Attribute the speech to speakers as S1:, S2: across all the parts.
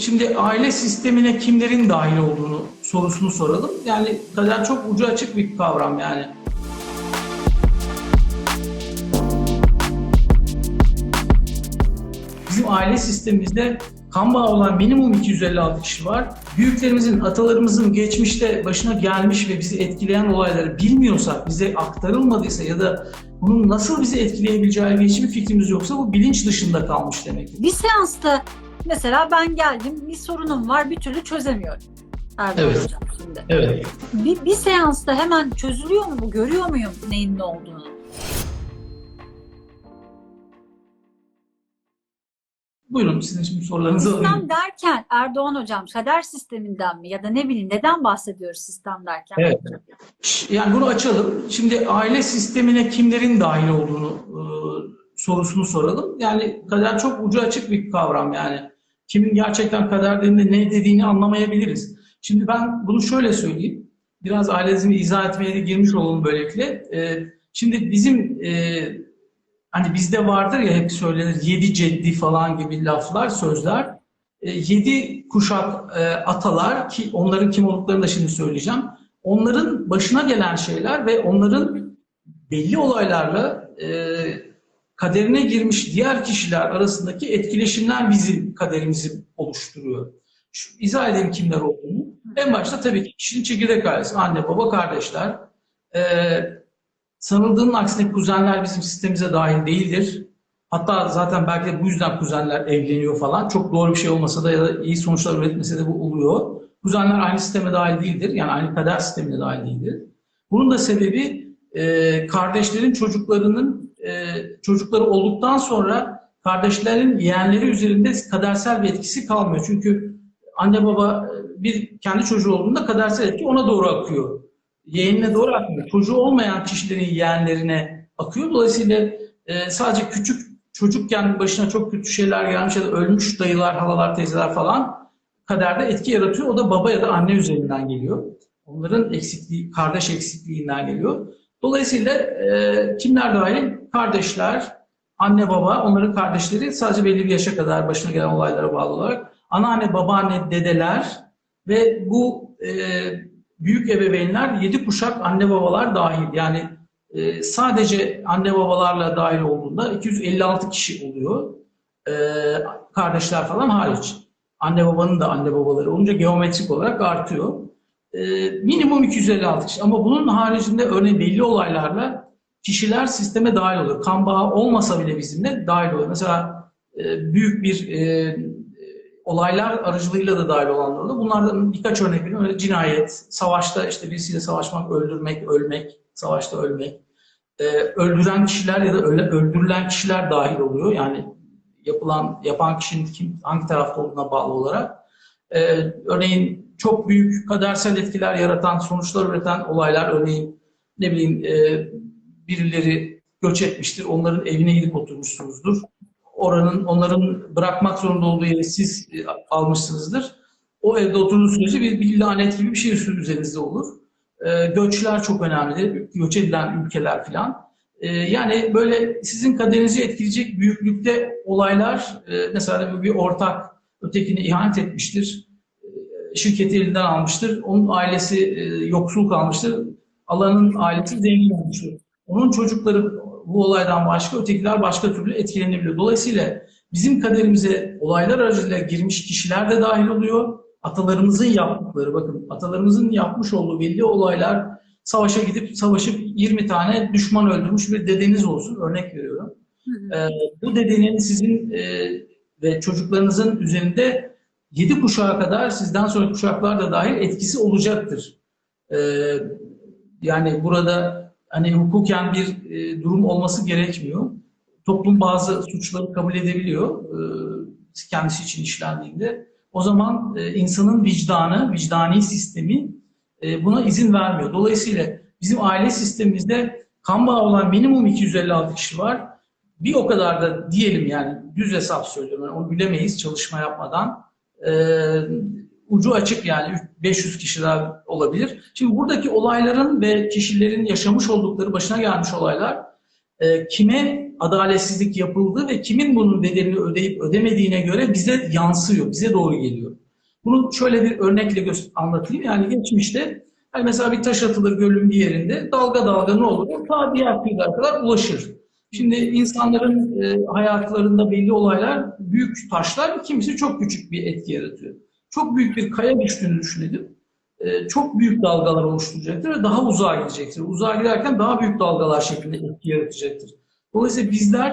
S1: Şimdi aile sistemine kimlerin dahil olduğunu sorusunu soralım. Yani kader çok ucu açık bir kavram yani. Bizim aile sistemimizde kan bağı olan minimum 256 kişi var. Büyüklerimizin, atalarımızın geçmişte başına gelmiş ve bizi etkileyen olayları bilmiyorsak, bize aktarılmadıysa ya da bunun nasıl bizi etkileyebileceği ile hiçbir fikrimiz yoksa bu bilinç dışında kalmış demektir.
S2: Bir seansta mesela ben geldim bir sorunum var bir türlü çözemiyorum. Erdoğan
S1: Evet.
S2: hocam şimdi.
S1: Evet.
S2: Bir, bir seansta hemen çözülüyor mu bu? Görüyor muyum neyin ne olduğunu?
S1: Buyurun sizin şimdi sorularınızı alayım.
S2: Sistem derken Erdoğan hocam kader sisteminden mi ya da ne bileyim neden bahsediyoruz sistem derken?
S1: Evet. Yani bunu açalım. Şimdi aile sistemine kimlerin dahil olduğunu e, sorusunu soralım. Yani kader çok ucu açık bir kavram yani. Kimin gerçekten kaderlerinde ne dediğini anlamayabiliriz. Şimdi ben bunu şöyle söyleyeyim. Biraz ailesini izah etmeye de girmiş olalım böylelikle. E, şimdi bizim e, hani bizde vardır ya hep söylenir yedi ceddi falan gibi laflar, sözler. E, yedi kuşak e, atalar ki onların kim olduklarını da şimdi söyleyeceğim. Onların başına gelen şeyler ve onların belli olaylarla e, kaderine girmiş diğer kişiler arasındaki etkileşimler bizim kaderimizi oluşturuyor. Şu, izah edeyim kimler olduğunu. En başta tabii ki kişinin çekirdek ailesi, anne, baba, kardeşler. E, sanıldığının aksine kuzenler bizim sistemimize dahil değildir. Hatta zaten belki de bu yüzden kuzenler evleniyor falan. Çok doğru bir şey olmasa da ya da iyi sonuçlar üretmese de bu oluyor. Kuzenler aynı sisteme dahil değildir. Yani aynı kader sistemine dahil değildir. Bunun da sebebi e, kardeşlerin çocuklarının e, çocukları olduktan sonra kardeşlerin yeğenleri üzerinde kadersel bir etkisi kalmıyor. Çünkü anne baba e, bir kendi çocuğu olduğunda kadersel etki ona doğru akıyor. Yeğenine doğru akmıyor. Çocuğu olmayan kişilerin yeğenlerine akıyor. Dolayısıyla e, sadece küçük çocukken başına çok kötü şeyler gelmiş ya da ölmüş dayılar, halalar, teyzeler falan kaderde etki yaratıyor. O da baba ya da anne üzerinden geliyor. Onların eksikliği, kardeş eksikliğinden geliyor. Dolayısıyla e, kimler dahil? Kardeşler, anne baba, onların kardeşleri sadece belli bir yaşa kadar başına gelen olaylara bağlı olarak anneanne, babaanne, dedeler ve bu e, büyük ebeveynler yedi kuşak anne babalar dahil. Yani e, sadece anne babalarla dahil olduğunda 256 kişi oluyor. E, kardeşler falan hariç. Anne babanın da anne babaları olunca geometrik olarak artıyor. E, minimum 256 kişi. Ama bunun haricinde örneğin belli olaylarla kişiler sisteme dahil oluyor. Kan bağı olmasa bile bizimle dahil oluyor. Mesela e, büyük bir e, olaylar aracılığıyla da dahil olanlar oluyor. Bunlardan birkaç örnek vereyim. Öyle cinayet, savaşta işte birisiyle savaşmak, öldürmek, ölmek, savaşta ölmek. E, öldüren kişiler ya da öldürülen kişiler dahil oluyor. Yani yapılan yapan kişinin kim hangi tarafta olduğuna bağlı olarak. E, örneğin çok büyük kadersel etkiler yaratan, sonuçlar üreten olaylar örneğin ne bileyim e, birileri göç etmiştir. Onların evine gidip oturmuşsunuzdur. Oranın onların bırakmak zorunda olduğu yeri siz e, almışsınızdır. O evde oturduğunuz sürece bir, bir lanet gibi bir şey üzerinizde olur. E, göçler çok önemli. Göç edilen ülkeler filan. E, yani böyle sizin kaderinizi etkileyecek büyüklükte olaylar e, mesela bir ortak ötekine ihanet etmiştir. E, şirketi elinden almıştır. Onun ailesi e, yoksul kalmıştır. Alanın ailesi zengin olmuştur. Onun çocukları bu olaydan başka, ötekiler başka türlü etkilenebiliyor. Dolayısıyla bizim kaderimize olaylar aracılığıyla girmiş kişiler de dahil oluyor. Atalarımızın yaptıkları, bakın atalarımızın yapmış olduğu belli olaylar, savaşa gidip savaşıp 20 tane düşman öldürmüş bir dedeniz olsun, örnek veriyorum.
S2: Hı hı.
S1: Ee, bu dedenin sizin e, ve çocuklarınızın üzerinde 7 kuşağa kadar sizden sonra kuşaklar da dahil etkisi olacaktır. Ee, yani burada hani hukuken bir e, durum olması gerekmiyor. Toplum bazı suçları kabul edebiliyor e, kendisi için işlendiğinde. O zaman e, insanın vicdanı, vicdani sistemi e, buna izin vermiyor. Dolayısıyla bizim aile sistemimizde kan bağı olan minimum 256 kişi var. Bir o kadar da diyelim yani düz hesap söylüyorum. Yani onu bilemeyiz çalışma yapmadan. E, ucu açık yani 500 kişi daha olabilir. Şimdi buradaki olayların ve kişilerin yaşamış oldukları başına gelmiş olaylar e, kime adaletsizlik yapıldı ve kimin bunun bedelini ödeyip ödemediğine göre bize yansıyor, bize doğru geliyor. Bunu şöyle bir örnekle anlatayım. Yani geçmişte yani mesela bir taş atılır gölün bir yerinde dalga dalga ne olur? Ta diğer kıyılara kadar ulaşır. Şimdi insanların e, hayatlarında belli olaylar büyük taşlar, kimisi çok küçük bir etki yaratıyor. Çok büyük bir kaya düştüğünü düşünelim. E, çok büyük dalgalar oluşturacaktır ve daha uzağa gidecektir. Uzağa giderken daha büyük dalgalar şeklinde etki yaratacaktır. Dolayısıyla bizler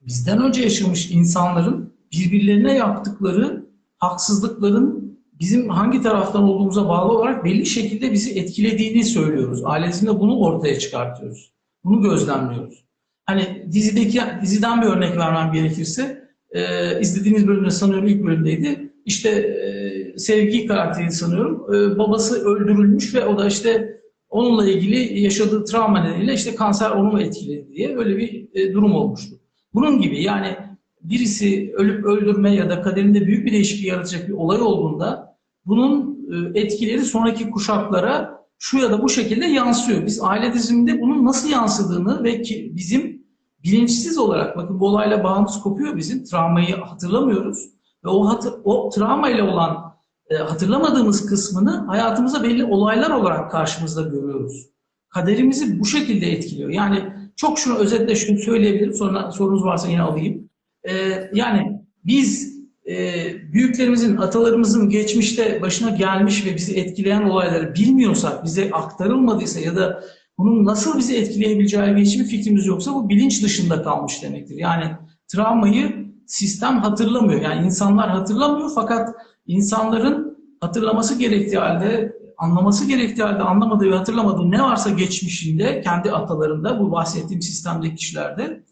S1: bizden önce yaşamış insanların birbirlerine yaptıkları haksızlıkların bizim hangi taraftan olduğumuza bağlı olarak belli şekilde bizi etkilediğini söylüyoruz. Ailesinde bunu ortaya çıkartıyoruz. Bunu gözlemliyoruz. Hani dizideki diziden bir örnek vermem gerekirse e, izlediğiniz bölümde sanıyorum ilk bölümdeydi. İşte e, Sevgi karakteri sanıyorum. E, babası öldürülmüş ve o da işte onunla ilgili yaşadığı travma nedeniyle işte kanser onu mu etkiledi diye öyle bir e, durum olmuştu. Bunun gibi yani birisi ölüp öldürme ya da kaderinde büyük bir değişiklik yaratacak bir olay olduğunda bunun e, etkileri sonraki kuşaklara şu ya da bu şekilde yansıyor. Biz aile diziminde bunun nasıl yansıdığını ve ki bizim bilinçsiz olarak bakın bu olayla bağımız kopuyor bizim. Travmayı hatırlamıyoruz ve o hatır, o travmayla olan e, hatırlamadığımız kısmını hayatımıza belli olaylar olarak karşımızda görüyoruz. Kaderimizi bu şekilde etkiliyor. Yani çok şunu özetle şunu söyleyebilirim. Sonra sorunuz varsa yine alayım. E, yani biz e, büyüklerimizin, atalarımızın geçmişte başına gelmiş ve bizi etkileyen olayları bilmiyorsak, bize aktarılmadıysa ya da bunun nasıl bizi etkileyebileceği hiçbir fikrimiz yoksa bu bilinç dışında kalmış demektir. Yani travmayı sistem hatırlamıyor. Yani insanlar hatırlamıyor fakat insanların hatırlaması gerektiği halde, anlaması gerektiği halde anlamadığı ve hatırlamadığı ne varsa geçmişinde, kendi atalarında, bu bahsettiğim sistemdeki kişilerde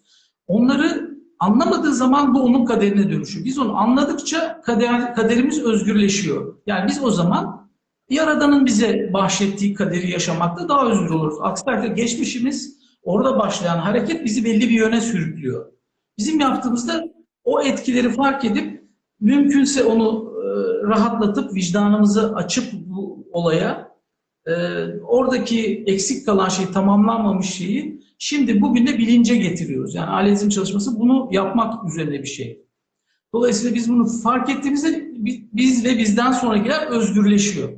S1: onları anlamadığı zaman bu onun kaderine dönüşüyor. Biz onu anladıkça kader, kaderimiz özgürleşiyor. Yani biz o zaman Yaradan'ın bize bahşettiği kaderi yaşamakta daha özgür oluruz. Aksi takdirde geçmişimiz orada başlayan hareket bizi belli bir yöne sürüklüyor. Bizim yaptığımızda o etkileri fark edip mümkünse onu e, rahatlatıp vicdanımızı açıp bu olaya e, oradaki eksik kalan şey tamamlanmamış şeyi şimdi bugün de bilince getiriyoruz. Yani aletizm çalışması bunu yapmak üzerine bir şey. Dolayısıyla biz bunu fark ettiğimizde biz ve bizden sonrakiler özgürleşiyor.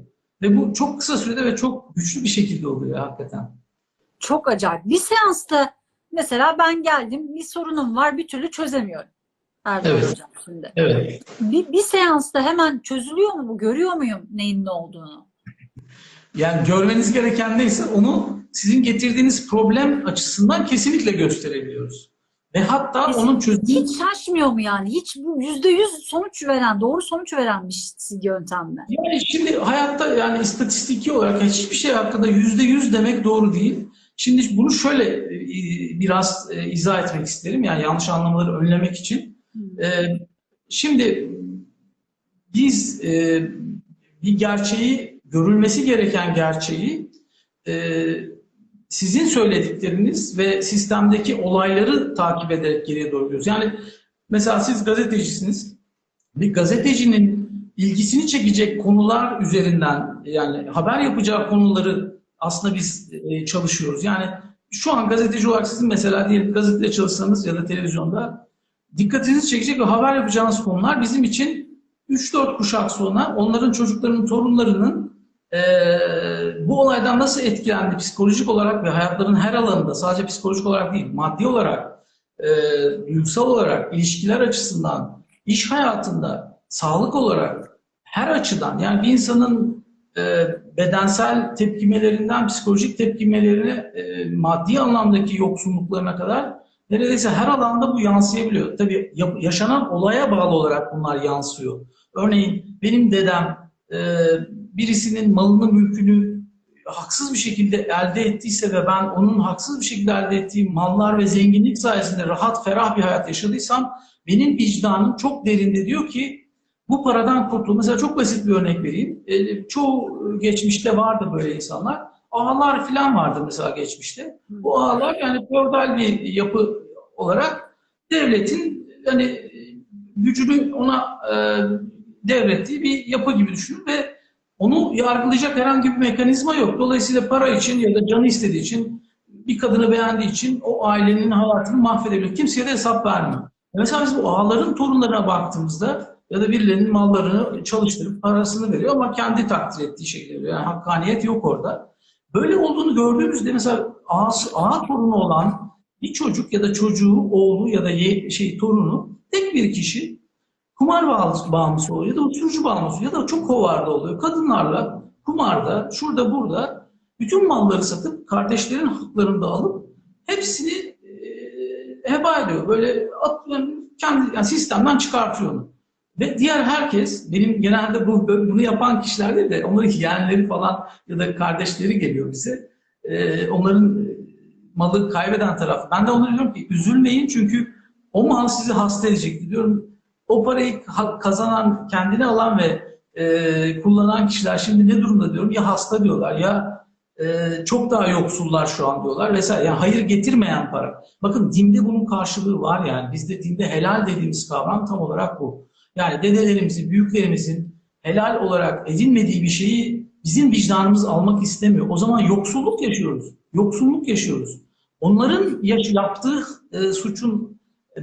S1: Ve bu çok kısa sürede ve çok güçlü bir şekilde oluyor hakikaten.
S2: Çok acayip. Bir seansta mesela ben geldim bir sorunum var bir türlü çözemiyorum. Erdoğan
S1: Evet.
S2: hocam şimdi.
S1: Evet.
S2: Bir, bir seansta hemen çözülüyor mu bu? Görüyor muyum neyin ne olduğunu?
S1: Yani görmeniz gereken neyse onu sizin getirdiğiniz problem açısından kesinlikle gösterebiliyoruz. Ve hatta
S2: Biz-
S1: onun çözümü
S2: Hiç şaşmıyor mu yani? Hiç bu yüzde yüz sonuç veren, doğru sonuç veren bir yöntem mi?
S1: Yani şimdi hayatta yani istatistiki olarak hiçbir şey hakkında yüzde yüz demek doğru değil. Şimdi bunu şöyle e, biraz e, izah etmek isterim. Yani yanlış anlamaları önlemek için. E, Şimdi biz e, bir gerçeği, görülmesi gereken gerçeği e, sizin söyledikleriniz ve sistemdeki olayları takip ederek geriye doğru. Yani mesela siz gazetecisiniz. Bir gazetecinin ilgisini çekecek konular üzerinden yani haber yapacağı konuları aslında biz e, çalışıyoruz. Yani şu an gazeteci olarak sizin mesela diyelim gazetede çalışsanız ya da televizyonda dikkatinizi çekecek ve haber yapacağınız konular bizim için 3-4 kuşak sonra onların çocuklarının, torunlarının e, bu olaydan nasıl etkilendi psikolojik olarak ve hayatlarının her alanında sadece psikolojik olarak değil, maddi olarak, e, duygusal olarak, ilişkiler açısından, iş hayatında, sağlık olarak her açıdan yani bir insanın e, bedensel tepkimelerinden psikolojik tepkimelerine, e, maddi anlamdaki yoksunluklarına kadar neredeyse her alanda bu yansıyabiliyor. Tabii yaşanan olaya bağlı olarak bunlar yansıyor. Örneğin benim dedem e, birisinin malını, mülkünü haksız bir şekilde elde ettiyse ve ben onun haksız bir şekilde elde ettiği mallar ve zenginlik sayesinde rahat, ferah bir hayat yaşadıysam benim vicdanım çok derinde diyor ki bu paradan kurtul. Mesela çok basit bir örnek vereyim. E, çoğu geçmişte vardı böyle insanlar. Ağalar falan vardı mesela geçmişte. Bu ağalar yani feodal bir yapı olarak devletin hani gücünü ona e, devrettiği bir yapı gibi düşünün ve onu yargılayacak herhangi bir mekanizma yok. Dolayısıyla para için ya da canı istediği için bir kadını beğendiği için o ailenin hayatını mahvedebiliyor. Kimseye de hesap vermiyor. Mesela biz bu ağaların torunlarına baktığımızda ya da birilerinin mallarını çalıştırıp parasını veriyor ama kendi takdir ettiği şekilde veriyor. Yani hakkaniyet yok orada. Böyle olduğunu gördüğümüzde mesela ağası, ağa torunu olan bir çocuk ya da çocuğu, oğlu ya da ye, şey torunu tek bir kişi kumar bağımlısı, oluyor ya da uyuşturucu bağımlısı ya da çok hovarda oluyor. Kadınlarla kumarda, şurada burada bütün malları satıp kardeşlerin haklarını da alıp hepsini e, heba ediyor. Böyle atıyor, kendi yani sistemden çıkartıyor onu. Ve diğer herkes, benim genelde bu bunu yapan kişiler değil de onların yeğenleri falan ya da kardeşleri geliyor bize. E, onların malı kaybeden taraf. Ben de onlara diyorum ki üzülmeyin çünkü o mal sizi hasta edecek diyorum. O parayı kazanan, kendine alan ve e, kullanan kişiler şimdi ne durumda diyorum? Ya hasta diyorlar ya e, çok daha yoksullar şu an diyorlar vesaire. Yani hayır getirmeyen para. Bakın dinde bunun karşılığı var yani. Bizde dinde helal dediğimiz kavram tam olarak bu. Yani dedelerimizin, büyüklerimizin helal olarak edinmediği bir şeyi bizim vicdanımız almak istemiyor. O zaman yoksulluk yaşıyoruz. Yoksulluk yaşıyoruz. Onların yaş- yaptığı e, suçun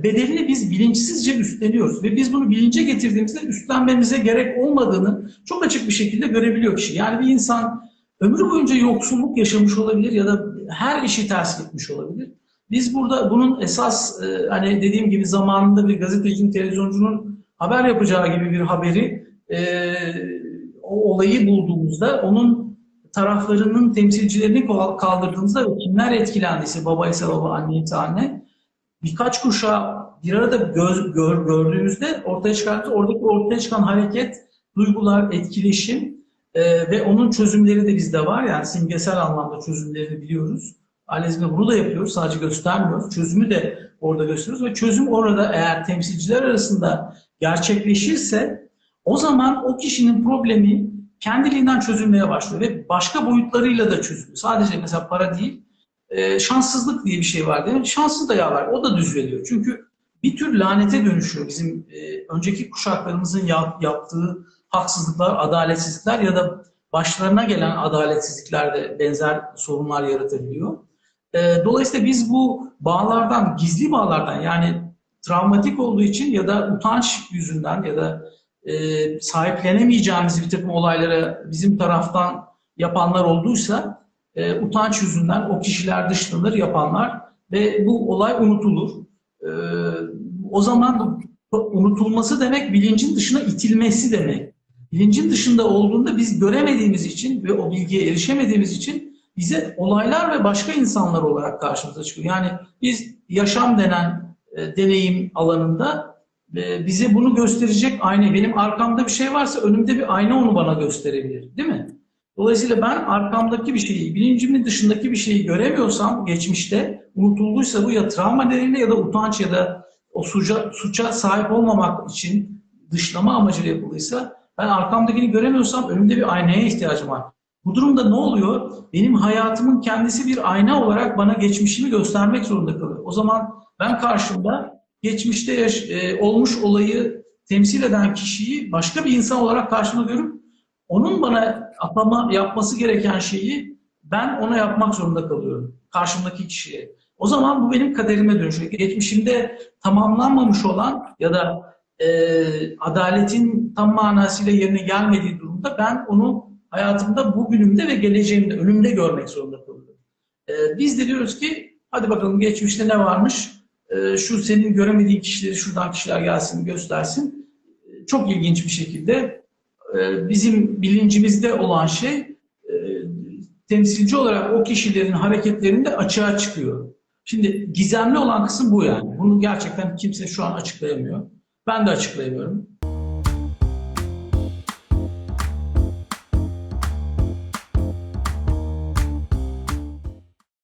S1: bedelini biz bilinçsizce üstleniyoruz. Ve biz bunu bilince getirdiğimizde üstlenmemize gerek olmadığını çok açık bir şekilde görebiliyor kişi. Yani bir insan ömrü boyunca yoksulluk yaşamış olabilir ya da her işi ters gitmiş olabilir. Biz burada bunun esas e, hani dediğim gibi zamanında bir gazetecinin, televizyoncunun haber yapacağı gibi bir haberi e, o olayı bulduğumuzda onun taraflarının temsilcilerini kaldırdığımızda kimler etkilendiyse babaysa baba, anneyse anne birkaç kuşağı bir arada göz, gör, gördüğümüzde ortaya çıkarttı. Oradaki ortaya çıkan hareket, duygular, etkileşim e, ve onun çözümleri de bizde var. Yani simgesel anlamda çözümlerini biliyoruz. Analizmde bunu da yapıyoruz. Sadece göstermiyoruz. Çözümü de orada gösteriyoruz ve çözüm orada eğer temsilciler arasında gerçekleşirse o zaman o kişinin problemi kendiliğinden çözülmeye başlıyor ve başka boyutlarıyla da çözülüyor. Sadece mesela para değil, e, şanssızlık diye bir şey var değil mi? Şanssız da var. O da düzeliyor. Çünkü bir tür lanete dönüşüyor bizim e, önceki kuşaklarımızın yap, yaptığı haksızlıklar, adaletsizlikler ya da başlarına gelen adaletsizlikler de benzer sorunlar yaratabiliyor. E, dolayısıyla biz bu bağlardan, gizli bağlardan yani travmatik olduğu için ya da utanç yüzünden ya da e, sahiplenemeyeceğimiz bir takım olaylara bizim taraftan yapanlar olduysa e, utanç yüzünden o kişiler dışlanır yapanlar ve bu olay unutulur. E, o zaman unutulması demek bilincin dışına itilmesi demek. Bilincin dışında olduğunda biz göremediğimiz için ve o bilgiye erişemediğimiz için bize olaylar ve başka insanlar olarak karşımıza çıkıyor. Yani biz yaşam denen e, deneyim alanında e, bize bunu gösterecek ayna. Benim arkamda bir şey varsa önümde bir ayna onu bana gösterebilir. Değil mi? Dolayısıyla ben arkamdaki bir şeyi, bilincimin dışındaki bir şeyi göremiyorsam geçmişte unutulduysa bu ya travma nedeniyle ya da utanç ya da o suça, suça sahip olmamak için dışlama amacıyla yapıldıysa ben arkamdakini göremiyorsam önümde bir aynaya ihtiyacım var. Bu durumda ne oluyor? Benim hayatımın kendisi bir ayna olarak bana geçmişimi göstermek zorunda kalıyor. O zaman ben karşımda geçmişte yaş- e, olmuş olayı temsil eden kişiyi başka bir insan olarak karşımda görüp onun bana atama yapması gereken şeyi ben ona yapmak zorunda kalıyorum. Karşımdaki kişiye. O zaman bu benim kaderime dönüşüyor. Geçmişimde tamamlanmamış olan ya da e, adaletin tam manasıyla yerine gelmediği durumda ben onu hayatımda bugünümde ve geleceğimde, önümde görmek zorunda kalıyorum. E, biz de diyoruz ki hadi bakalım geçmişte ne varmış? E, şu senin göremediğin kişileri şuradan kişiler gelsin göstersin. E, çok ilginç bir şekilde e, bizim bilincimizde olan şey e, temsilci olarak o kişilerin hareketlerinde açığa çıkıyor. Şimdi gizemli olan kısım bu yani. Bunu gerçekten kimse şu an açıklayamıyor. Ben de açıklayamıyorum.